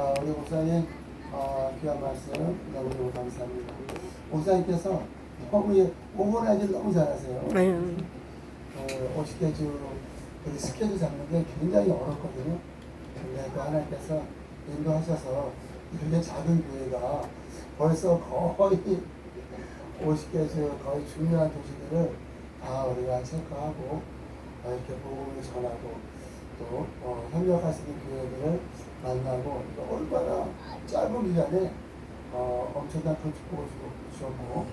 아, 우리 목사님 어, 귀한 말씀 너무너무 감사합니다. 목사님께서 너무 오버라기 너무 잘하세요. 아유, 어, 50대 주 우리 스케줄 잡는 게 굉장히 어렵거든요. 근데 그 하나님께서 인도하셔서 이렇게 작은 교회가 벌써 거의 50개 주 거의 중요한 도시들을 다 우리가 체크하고 어, 이렇게 복음을 전하고 또 어, 협력할 수 있는 교회들을 만나고 또 얼마나 짧은 기간에 어, 엄청난 큰 축복을 주- 주셨고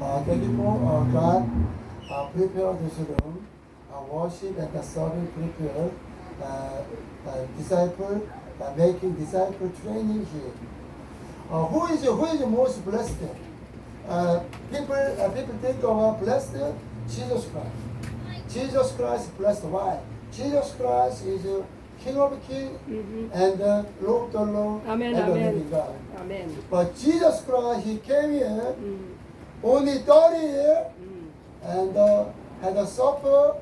어, thank you for uh, God uh, prepare this room uh, worship and the serving prepare uh, uh, disciple uh, making disciple training here uh, who is who is most blessed uh, people uh, people think of uh, blessed Jesus Christ Jesus Christ is blessed why Jesus Christ is uh, King of Kings mm-hmm. and Lord the Lord amen, and amen. the living God. Amen. But Jesus Christ, he came here mm. only 30 years mm. and uh, had a supper,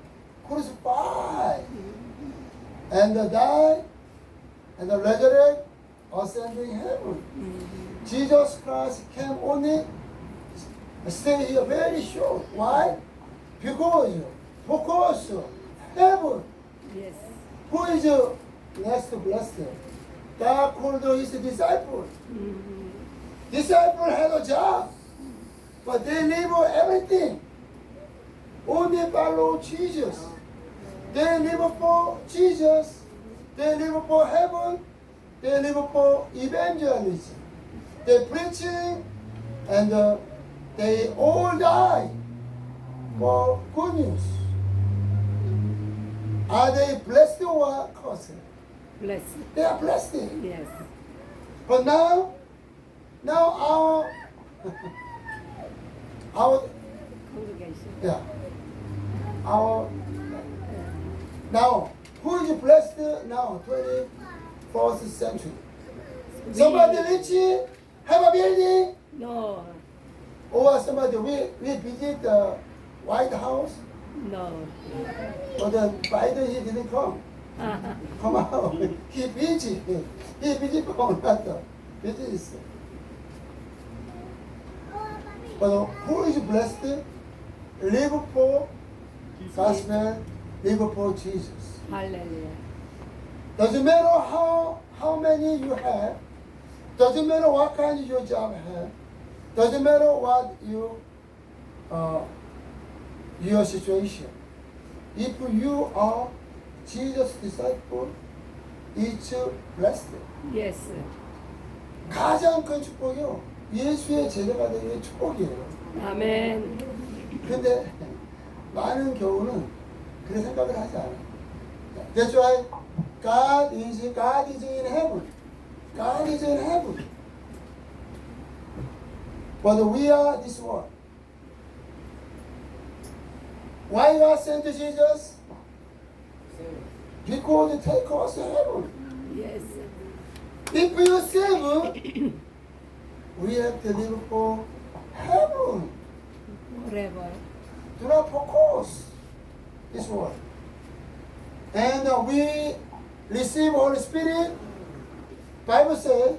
crucified, mm. and uh, died, and resurrected, ascending heaven. Mm-hmm. Jesus Christ came only, stay here very short. Why? Because, focus, heaven. Yes. Who is uh, next blessed? God called his disciple. 음, Disciple had a job, but they leave everything. Only follow Jesus. They live for Jesus. They live for heaven. They live for evangelism. They preaching, and uh, they all die for good news. Are they blessed or cursed? bless. They are blessed. Yes. But now, now our our Congregation. yeah our now who is blessed now twenty first century? Somebody rich have a building No. or somebody we we visit the White House no. But then, Biden, he didn't come. come out. He busy. He busy on another. Busy is. But who is blessed? Liverpool, for gospel, Liverpool Jesus. Hallelujah. Doesn't matter how, how many you have, doesn't matter what kind of your job have, doesn't matter what you uh, your situation. If you are Jesus disciple, it's blessed. Yes. 가장 큰 축복이요. 예수의 제자가 되는 게 축복이에요. 아멘. 근데 많은 경우는 그런 생각을 하지 않아. That's why God is God is in heaven. God is in heaven. But we are this world. Why God sent to Jesus? Because to take us to heaven. Yes. If you save, we have to live for heaven. Forever. Do not focus this word. And uh, we receive Holy Spirit. Bible says,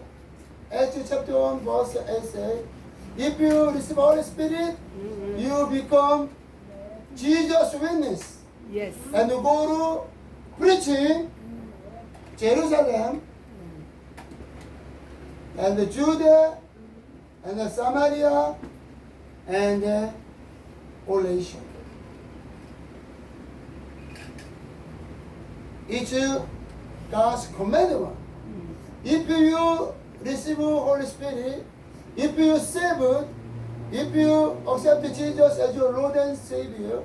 Acts chapter 1 verse 8 says, if you receive Holy Spirit, Mhm. you become Jesus witness. Yes. And you go to preaching Jerusalem and the Judea and the Samaria and uh, all Asia. It's God's commandment. If you receive Holy Spirit, if you save, if you accept Jesus as your Lord and Savior,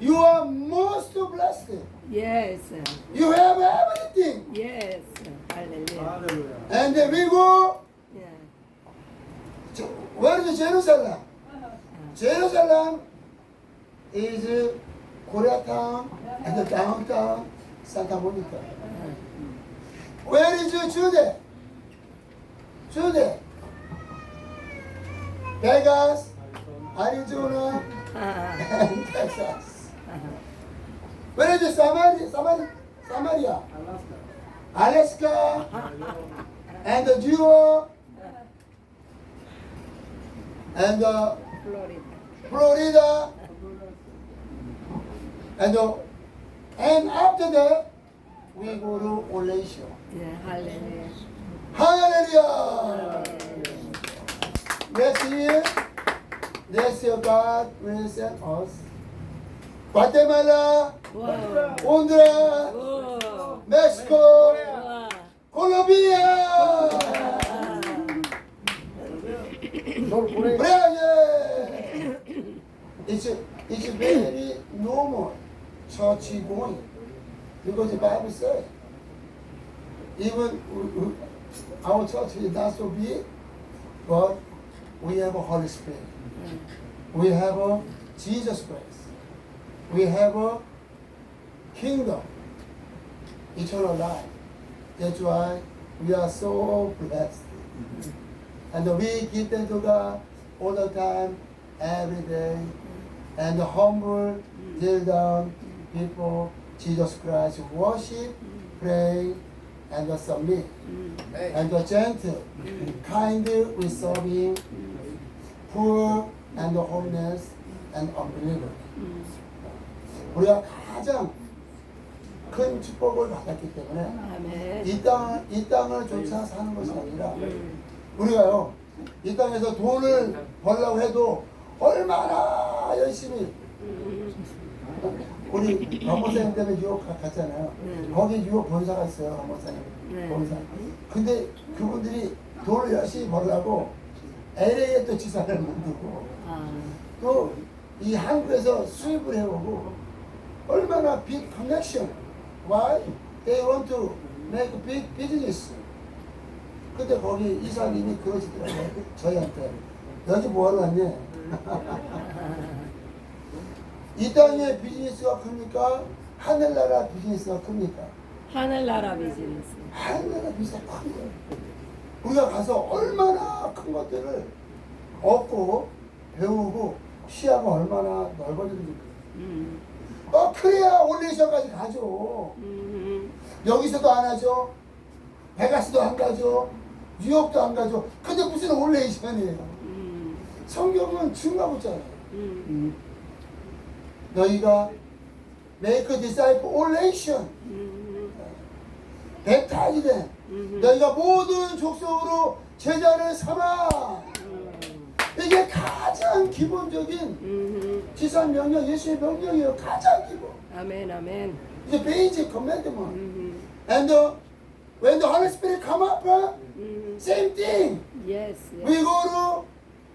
you are most blessed. Yes. Sir. You have everything. Yes. Hallelujah. And we go. Yeah. Where is Jerusalem? Uh-huh. Jerusalem is Koreatown and the downtown Santa Monica. Uh-huh. Where is Judah? there. Vegas, Arizona, and Texas. Where is the Samaria? Samaria? Samaria. Alaska. Uh-huh. and uh, the duo, And uh, Florida. Florida. And uh, and after that, we go to Malaysia. Yeah, hallelujah. Hallelujah next you. next year God bless send us Guatemala, Honduras, Mexico, Colombia, Colombia, Brazil. it's, it's very normal church going because the Bible says even our church is not so big, but we have a Holy Spirit. Mm. We have a Jesus Christ. We have a kingdom, eternal life. That's why we are so blessed. Mm-hmm. And we give them to God all the time, every day. And humble, mm. kneel down, people, Jesus Christ, worship, mm. pray, and submit. And the gentle, kind serving, poor and homeless and unbeliever. 우리가 가장 큰 축복을 받았기 때문에. 이 땅을 이 땅을 쫓아 사는 것이 아니라 우리가요 이 땅에서 돈을 벌려고 해도 얼마나 열심히 우리 박목사님 때문에 유혹 가- 갔잖아요. 네. 거기 유혹 본사가 있어요, 박목사님 네. 본사. 근데 그분들이 돈을 열심히 벌려고 LA에 또 지사를 만들고 아. 또이 한국에서 수입을 해오고 얼마나 빅 커넥션. Why? They want to make big business. 근데 거기 이사님이 그러시더라고요. 저희한테. 여기 뭐하러 왔냐? 이 땅의 비즈니스가 큽니까? 하늘나라 비즈니스가 큽니까? 하늘나라 비즈니스. 하늘나라 비즈니스가 큰 거예요. 우리가 가서 얼마나 큰 것들을 얻고 배우고 시야가 얼마나 넓어지는지. 음. 어, 그래야 올레이션까지 가죠. 음. 여기서도 안 하죠. 베가스도 안 가죠. 뉴욕도 안 가죠. 근데 무슨 올레이션이에요. 음. 성경은. 음. 너희가 make disciple 올레이션. 음. 뱉타이된 음. 너희가 모든 족속으로 제자를 삼아. 이게 가장 기본적인 음. 지상 명령, 예수의 명령이에요. 가장 기본. 아멘 아멘. 이제 베이직 커맨드먼트. 음. And the, when the Holy Spirit come up, uh, 음. same thing. Yes. We yes. go to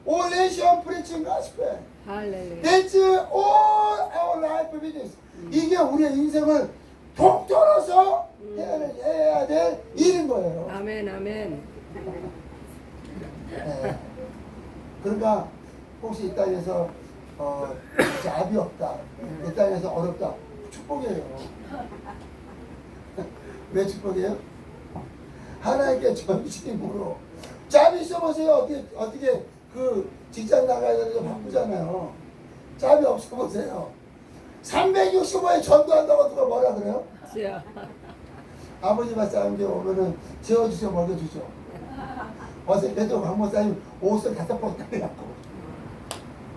all nation preaching gospel. 할렐루야. That's all our life business. 이게 우리의 인생을 통틀어서 해야, 될 일인 거예요. 아멘 아멘. 네. 그러니까 혹시 이 땅에서 어, 잡이 없다, 이 땅에서 어렵다, 축복이에요. 왜 축복이에요? 하나님께 전심으로 짭이 있어보세요. 어떻게 어떻게 그 직장 나가야 되는데 바쁘잖아요. 짭이 없어보세요. 365에 전도한다고 누가 뭐라 그래요? 주여. 아버지 말씀에 오면은 재워주세요, 먹여주죠. 어색해도 강모사님 옷을 다섯 번 따려갖고.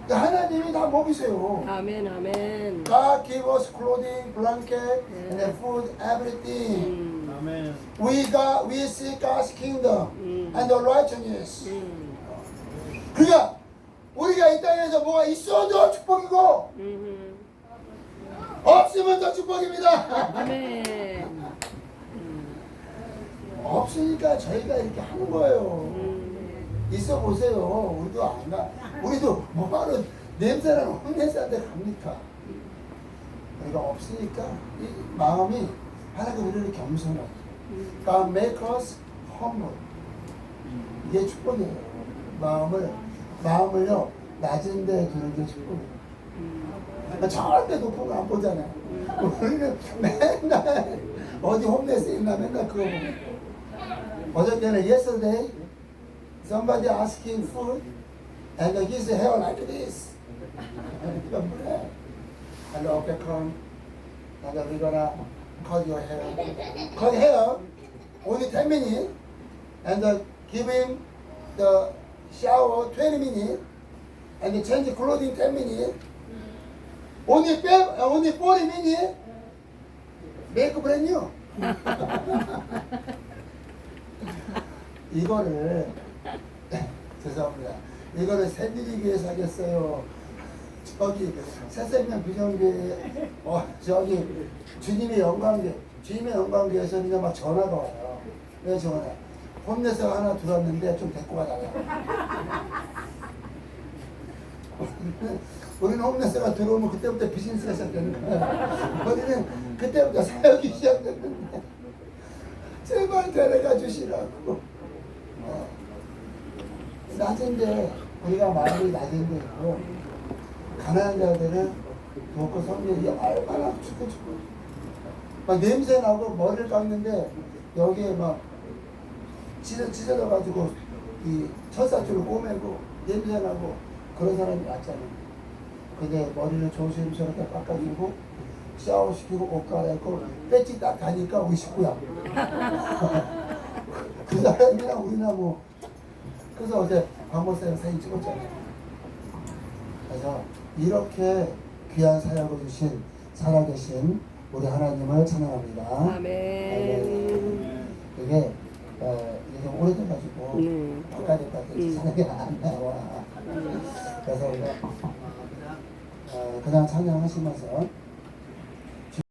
하나님이 다 먹이세요. 아멘 아멘. God give us clothing, blanket, 네. and food, everything. 음. 아멘. We got, we seek God's kingdom 음. and the righteousness. 음. 그러니까 우리가 이 땅에서 뭐가 있어도 축복이고 음. 없으면 더 축복입니다. 아멘. 음. 없으니까 저희가 이렇게 하는 거예요. 음. 있어 보세요. 우리도 안 가. 우리도 뭐하러 냄새나는 홈레스한테 갑니까? 우리가 없으니까 이 마음이 하나님 우리를 겸손하게. God make us humble. 이게 축복이에요. 마음을 마음을요 낮은 데 두는 게 축복이에요. 그러니까 절대 높은 거 안 보잖아요. 우리는 맨날 어디 홈레스 있나 맨날 그거 보고. Was it there yesterday? Somebody asking food, and he gives the hair like this. and okay, come. And we're gonna cut your hair. Cut hair, only 10 minutes, and uh, give him the shower 20 minutes, and change clothing 10 minutes. Only, five, uh, only 40 minutes, make brand new. 이거를 죄송합니다. 이거를 새드리기 위해서 하겠어요. 저기 새생명 비전교회 어 저기 주님의 영광교 주님의 영광교회에서는 이제 막 전화가 와요. 왜 전화? 홈레스가 하나 들어왔는데 좀 데리고 가달라. 우리는 홈레스가 들어오면 그때부터 비즈니스가 시작되는 거야. 우리는 그때부터 사역이 시작됐는데 제발 데려가 주시라고. 어. 낮은 데 우리가 마음이 낮은 데 있고 가난한 자들은 섬기는 게 얼마나 죽고 죽고 막 냄새 나고 머리를 깎는데 여기에 막 찢어, 찢어져 가지고 이 철사줄을 꼬매고 냄새 나고 그런 사람이 많잖아요 근데 머리를 조심스럽게 깎아주고 샤워시키고 옷 갈아입고 배지 딱 가니까 우리 식구야 그 사람이랑 우리나 뭐 그래서 어제 박목사님 사진 찍었잖아요 그래서 이렇게 귀한 사역을 주신 살아계신 우리 하나님을 찬양합니다. 아멘. 이게 어, 이게 좀 오래돼 가지고 네. 음. 찬양이 안 나와. 그래서 우리가 어, 그냥 찬양하시면서